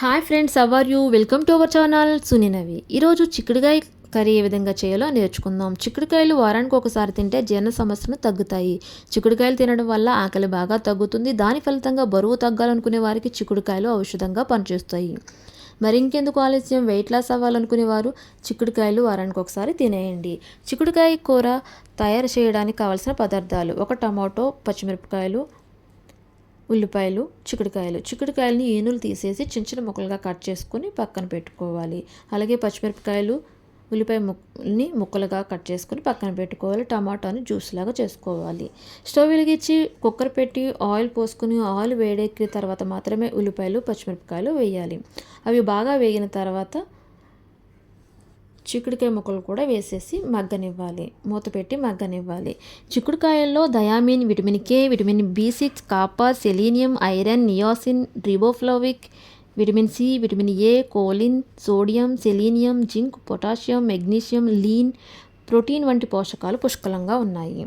Hi friends our you welcome to our channel సునీనవి ఈరోజు చిక్కుడుకాయ curry ఏ విధంగా చేయాలో నేర్చుకుందాం. చిక్కుడుకాయలు వారానికి ఒకసారి తింటే జీర్ణ సమస్యను తగ్గుతాయి. చిక్కుడుకాయలు తినడం వల్ల ఆకలి బాగా తగ్గుతుంది. దాని ఫలితంగా బరువు తగ్గాలనుకునే వారికి చిక్కుడుకాయలు ఔషధంగా పనిచేస్తాయి. మరి ఇంకెందుకు ఆలస్యం? వెయిట్ లాస్ అవ్వాలనుకునే వారు చిక్కుడుకాయలు వారానికి ఒకసారి తినేయండి. చిక్కుడుకాయ కూర తయారు చేయడానికి కావాల్సిన పదార్థాలు ఒక టమాటో పచ్చిమిరపకాయలు ఉల్లిపాయలు చిక్కుడుకాయలు. చిక్కుడుకాయలని ఏనులు తీసేసి చిన్న చిన్న ముక్కలుగా కట్ చేసుకొని పక్కన పెట్టుకోవాలి. అలాగే పచ్చిమిరపకాయలు ఉల్లిపాయ ముక్కల్ని ముక్కలుగా కట్ చేసుకొని పక్కన పెట్టుకోవాలి. టమాటాని జ్యూస్ లాగా చేసుకోవాలి. స్టవ్ వెలిగించి కుక్కర్ పెట్టి ఆయిల్ పోసుకుని ఆయిల్ వేడెక్కిన తర్వాత మాత్రమే ఉల్లిపాయలు పచ్చిమిరపకాయలు వేయాలి. అవి బాగా వేగిన తర్వాత చిక్కుడుకాయ ముక్కలు కూడా వేసేసి మగ్గనివ్వాలి. మూత పెట్టి మగ్గనివ్వాలి. చిక్కుడుకాయల్లో thiamine vitamin K vitamin B six copper selenium iron niacin riboflavin vitamin C vitamin A choline sodium selenium zinc potassium magnesium lean protein వంటి పోషకాలు పుష్కలంగా ఉన్నాయి.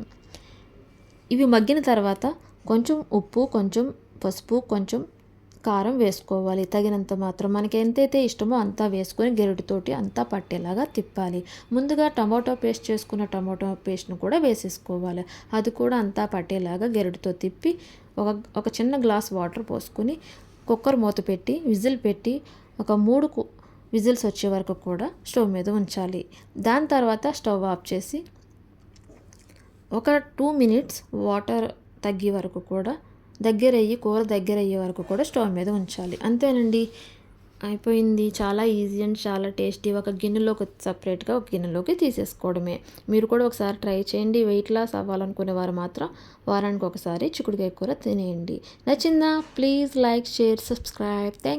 ఇవి మగ్గిన తర్వాత కొంచెం ఉప్పు కొంచెం పసుపు కొంచెం కారం వేసుకోవాలి. తగినంత మాత్రం మనకి ఎంతైతే ఇష్టమో అంతా వేసుకొని గెరటితోటి అంతా పట్టేలాగా తిప్పాలి. ముందుగా టమాటో పేస్ట్ చేసుకున్న టమాటో పేస్ట్ను కూడా వేసేసుకోవాలి. అది కూడా అంతా పట్టేలాగా గెరటితో తిప్పి ఒక ఒక చిన్న గ్లాస్ వాటర్ పోసుకొని కుక్కర్ మూత పెట్టి విజిల్ పెట్టి ఒక మూడు విజిల్స్ వచ్చే వరకు కూడా స్టవ్ మీద ఉంచాలి. దాని తర్వాత స్టవ్ ఆఫ్ చేసి ఒక టూ మినిట్స్ వాటర్ తగ్గే వరకు కూడా దగ్గరయ్యి కూర దగ్గర అయ్యే వరకు కూడా స్టవ్ మీద ఉంచాలి. అంతేనండి. అయిపోయింది. చాలా ఈజీ అండ్ చాలా టేస్టీ. ఒక గిన్నెలోకి సపరేట్గా ఒక గిన్నెలోకి తీసేసుకోవడమే. మీరు కూడా ఒకసారి ట్రై చేయండి. వెయిట్ లాస్ అవ్వాలనుకునే వారు మాత్రం వారానికి ఒకసారి చిక్కుడుకాయ కూర తినేయండి. నచ్చిందా? Please like share subscribe. Thank